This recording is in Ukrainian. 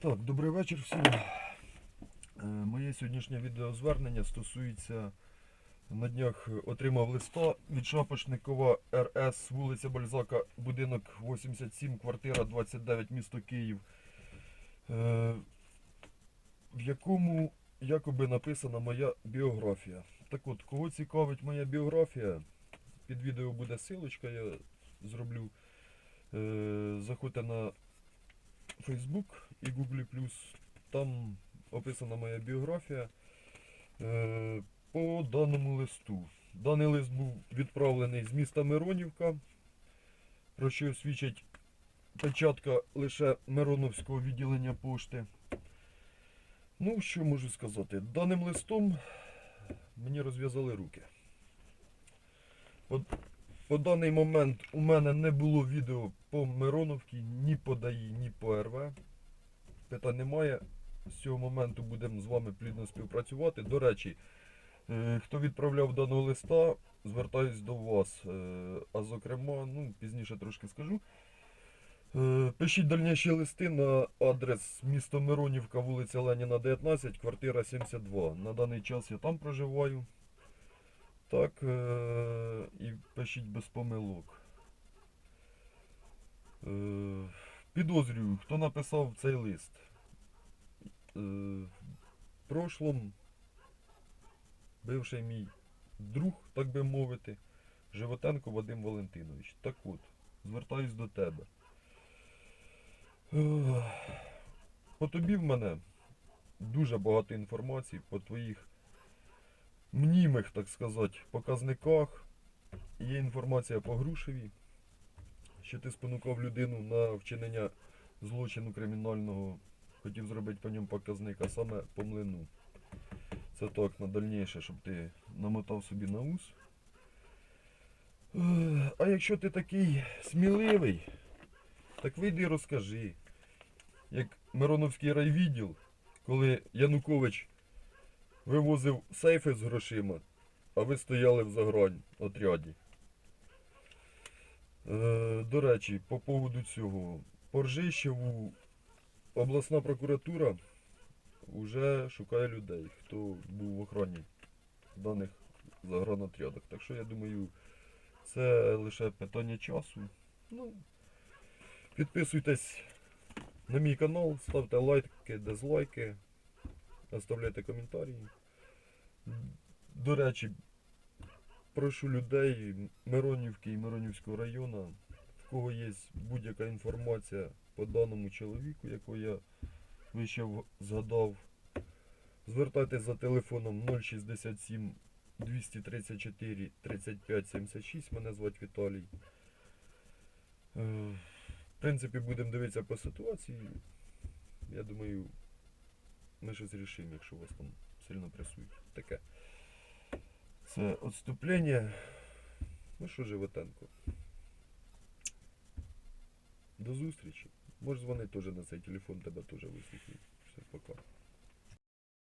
Так, добрий вечір всім. Е, Моє сьогоднішнє відеозвернення стосується на днях отримав листа від Шапошникова РС, вулиця Бальзака, будинок 87, квартира 29, місто Київ, е, в якому якоби написана моя біографія. Так от, кого цікавить моя біографія, під відео буде силочка, я зроблю. Е, Заходьте на Facebook і Google+, там описана моя біографія е, по даному листу. Даний лист був відправлений з міста Миронівка, про що свідчить печатка лише Мироновського відділення пошти. Ну, що можу сказати? Даним листом мені розв'язали руки. По, по даний момент у мене не було відео по Мироновці, ні по ДАІ, ні по РВ. Питань немає. З цього моменту будемо з вами плідно співпрацювати. До речі, е, хто відправляв даного листа, звертаюсь до вас. Е, А зокрема, ну, пізніше трошки скажу. Е, Пишіть дальніші листи на адрес місто Миронівка, вулиця Леніна, 19, квартира 72. На даний час я там проживаю. Так, і пишіть без помилок. Підозрюю, хто написав цей лист. Е, В прошлом бивший мій друг, так би мовити, Животенко Вадим Валентинович. Так от, звертаюсь до тебе. Ех, По тобі в мене дуже багато інформації по твоїх мнімих, так сказати, показниках. Є інформація по Грушеві, що ти спонукав людину на вчинення злочину кримінального, хотів зробити по ньому показник, а саме по млину. Це так на дальніше, щоб ти намотав собі на ус. А якщо ти такий сміливий, так вийди і розкажи, як Мироновський райвідділ, коли Янукович вивозив сейфи з грошима, а ви стояли в загрань отряді. Е, до речі, по поводу цього. По Ржищеву обласна прокуратура вже шукає людей, хто був в охороні даних загранотрядок. Так що я думаю, це лише питання часу. Ну, підписуйтесь на мій канал, ставте лайки, дизлайки, оставляйте коментарі. До речі, прошу людей Миронівки і Миронівського району, в кого є будь-яка інформація по даному чоловіку, якого я вище згадав, звертайтесь за телефоном 067 234 35 76. Мене звати Віталій. Е, В принципі, будемо дивитися по ситуації. Я думаю, ми щось рішимо, якщо вас там сильно пресують. Таке. Це відступлення. Ну що, Животенко? До зустрічі. Можеш дзвонити теж на цей телефон, тебе теж висвітлюють. Все, пока.